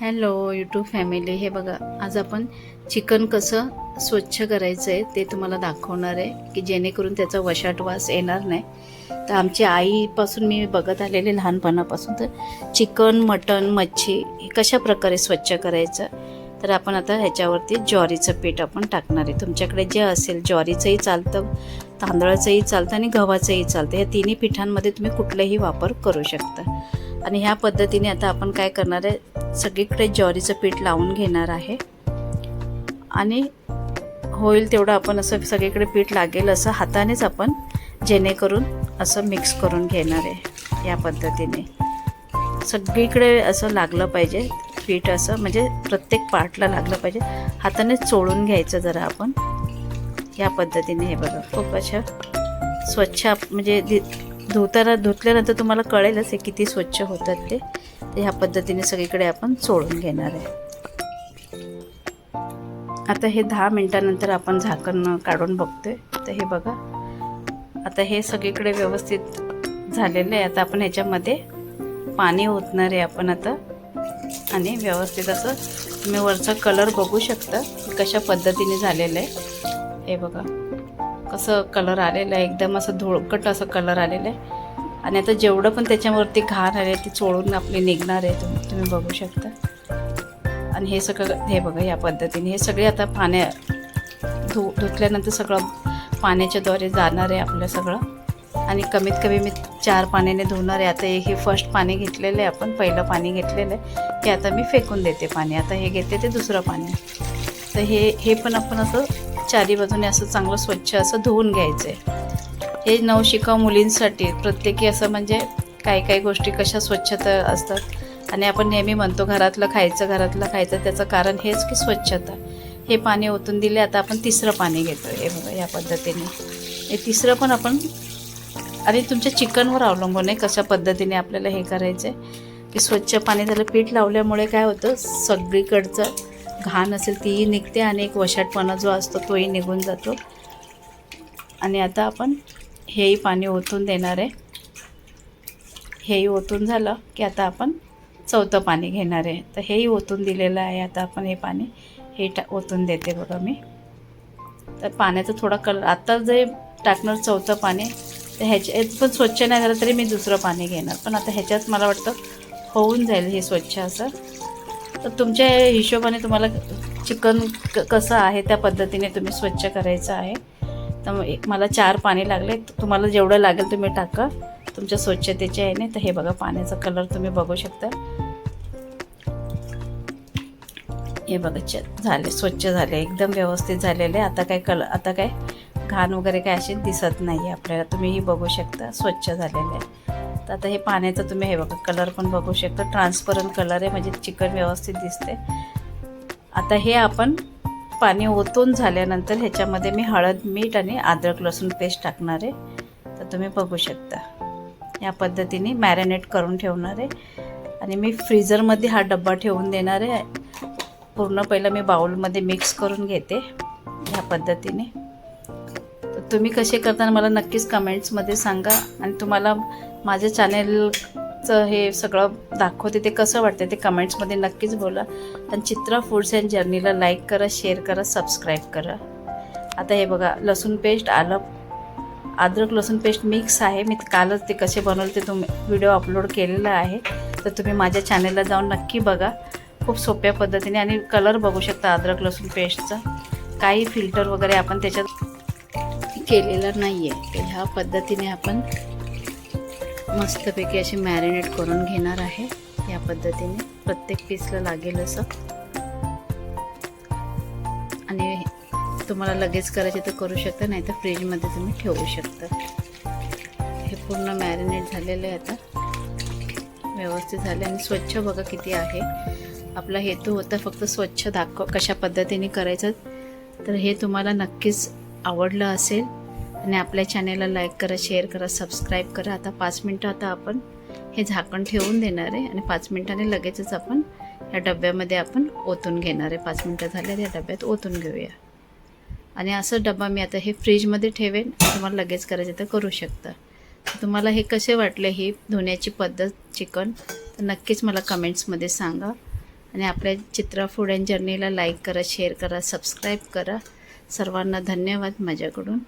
Hello YouTube family. हे बघा आज आपण चिकन कसं स्वच्छ करायचं आहे ते तुम्हाला दाखवणार आहे की जेणेकरून त्याचा वशाट वास येणार नाही. तर आमची आईपासून मी बघत आलेले लहानपणापासून तर चिकन मटन मच्छी हे कशा प्रकारे स्वच्छ करायचं तर आपण आता ह्याच्यावरती ज्वारीचं पीठ आपण टाकणार आहे. तुमच्याकडे जे असेल ज्वारीचंही चालतं तांदळाचंही चालतं आणि गव्हाचंही चालतं. या तिन्ही पिठांमध्ये तुम्ही कुठलाही वापर करू शकता. आणि ह्या पद्धतीने आता आपण काय करणार आहे सगळीकडे ज्वारीचं पीठ लावून घेणार आहे. आणि होईल तेवढं आपण असं सगळीकडे पीठ लागेल असं हातानेच आपण जेणेकरून असं मिक्स करून घेणार आहे या पद्धतीने. सगळीकडे असं लागलं पाहिजे पीठ असं म्हणजे प्रत्येक पार्टला लागलं पाहिजे. हातानेच चोळून घ्यायचं जरा आपण. या पद्धतीने हे बघा खूप अशा स्वच्छ आप- म्हणजे दि- धुताना धुतल्यानंतर तुम्हाला कळेलच हे किती स्वच्छ होतात ते. तर ह्या पद्धतीने सगळीकडे आपण सोडून घेणार आहे. आता हे दहा मिनटानंतर आपण झाकण काढून बघतोय. तर हे बघा. आता हे सगळीकडे व्यवस्थित झालेलं आहे. आता आपण ह्याच्यामध्ये पाणी ओतणार आहे आपण आता. आणि व्यवस्थित असं तुम्ही वरचा कलर बघू शकता कशा पद्धतीने झालेलं आहे. हे बघा. कसं कलर आलेलं आहे. एकदम असं धुळकट असं कलर आलेलं आहे. आणि आता जेवढं पण त्याच्यावरती घाण आले ती चोळून आपली निघणार आहे. तुम्ही तुम्ही बघू शकता. आणि हे सगळं हे बघा या पद्धतीने. हे सगळे आता पाण्या धु धुतल्यानंतर सगळं पाण्याच्याद्वारे जाणार आहे आपलं सगळं. आणि कमीत कमी मी चार पाण्याने धुणार आहे. आता हे फर्स्ट पाणी घेतलेलं आहे आपण. पहिलं पाणी घेतलेलं आहे. ते आता मी फेकून देते पाणी. आता हे घेते ते दुसरं पाणी. तर हे हे पण आपण असं चारी बाजूने असं चांगलं स्वच्छ असं धुवून घ्यायचं आहे हे नवशिका मुलींसाठी प्रत्येकी असं म्हणजे काही काही गोष्टी कशा स्वच्छता असतात आणि आपण नेहमी म्हणतो घरातलं खायचं घरातलं खायचं त्याचं कारण हेच की स्वच्छता. हे पाणी ओतून दिले आता आपण तिसरं पाणी घेतो हे बघा या पद्धतीने. हे तिसरं पण आपण आणि तुमच्या चिकनवर अवलंबून आहे कशा पद्धतीने आपल्याला हे करायचं आहे की स्वच्छ पाणी त्याला पीठ लावल्यामुळे काय होतं? सगळीकडचं घाण असेल तीही निघते आणि एक वशाटपणा जो असतो तोही निघून जातो. आणि आता आपण हेही पाणी ओतून देणार आहे. हेही ओतून झालं की आता आपण चौथं पाणी घेणार आहे. तर हेही ओतून दिलेलं आहे आता आपण हे पाणी. हे टा ओतून देते बघा मी. तर पाण्याचा थोडा कलर आत्ता जे टाकणार चौथं पाणी तर ह्याच्यात पण स्वच्छ नाही झालं तरी मी दुसरं पाणी घेणार. पण आता ह्याच्यात मला वाटतं होऊन जाईल हे स्वच्छ असं. तर तुमच्या हिशोबाने तुम्हाला चिकन क कसं आहे? त्या पद्धतीने तुम्ही स्वच्छ करायचं आहे. तर मला चार पाणी लागले. तुम्हाला जेवढं लागेल तुम्ही टाका. तुमच्या स्वच्छतेच्या नाही तर हे बघा पाण्याचा कलर तुम्ही बघू शकता. हे बघा च झाले स्वच्छ झाले एकदम व्यवस्थित झालेले. आता काय कलर आता काय घाण वगैरे काय असे दिसत नाही आहे आपल्याला. तुम्हीही बघू शकता स्वच्छ झालेले आहे. तर आता हे पाण्याचं तुम्ही हे बघा कलर पण बघू शकता. ट्रान्सपरंट कलर आहे म्हणजे चिकन व्यवस्थित दिसते. आता हे आपण पाणी ओतून झाल्यानंतर ह्याच्यामध्ये मी हळद मीठ आणि अद्रक लसूण पेस्ट टाकणार आहे. तर तुम्ही बघू शकता. या पद्धतीने मॅरिनेट करून ठेवणार आहे. आणि मी फ्रीजरमध्ये हा डब्बा ठेवून देणार आहे. पूर्ण पहिलं मी बाउलमध्ये मिक्स करून घेते. ह्या पद्धतीने. तुम्ही कसे करताना मला नक्कीच कमेंट्समध्ये सांगा. आणि तुम्हाला माझ्या चॅनेलचं हे सगळं दाखवते ते कसं वाटतं ते कमेंट्समध्ये नक्कीच बोला. आणि चित्रा फूड्स अँड जर्नीला लाईक करा शेअर करा सबस्क्राईब करा. आता हे बघा लसूण पेस्ट आलं. अद्रक लसूण पेस्ट मिक्स आहे. मी कालच ते कसे बनवले ते तुम्ही व्हिडिओ अपलोड केलेला आहे. तर तुम्ही माझ्या चॅनेलला जाऊन नक्की बघा. खूप सोप्या पद्धतीने आणि कलर बघू शकता अद्रक लसूण पेस्टचा काही फिल्टर वगैरे आपण त्याच्यात केलेलं नाही आहे तर ह्या पद्धतीने आपण मस्तपैकी असे मॅरिनेट करून घेणार आहे. या पद्धतीने प्रत्येक पीसला लागेल असं. आणि तुम्हाला लगेच करायचे तर करू शकता नाही तर फ्रीजमध्ये तुम्ही ठेवू शकता. हे पूर्ण मॅरिनेट झालेलं आहे आता. व्यवस्थित झाले आणि स्वच्छ बघा किती आहे. आपला हेतू होता फक्त स्वच्छ दाखव कशा पद्धतीने करायचं. तर हे तुम्हाला नक्कीच आवडलं असेल. आणि आपल्या चॅनेलला लाईक करा शेअर करा सबस्क्राईब करा. आता पाच मिनटं आता आपण हे झाकण ठेवून देणार आहे आणि पाच मिनटाने लगेचच आपण या डब्यामध्ये आपण ओतून घेणार आहे. पाच मिनटं झाल्या या डब्यात ओतून घेऊया. आणि असं डबा मी आता हे फ्रीजमध्ये ठेवेन. तुम्हाला लगेच करायचं तर करू शकता. तुम्हाला हे कसे वाटले ही धुण्याची पद्धत चिकन तर नक्कीच मला कमेंट्समध्ये सांगा. आणि आपल्या चित्रा फूड अँड जर्नीला लाईक करा शेअर करा सबस्क्राईब करा. सर्वांना धन्यवाद माझ्याकडून.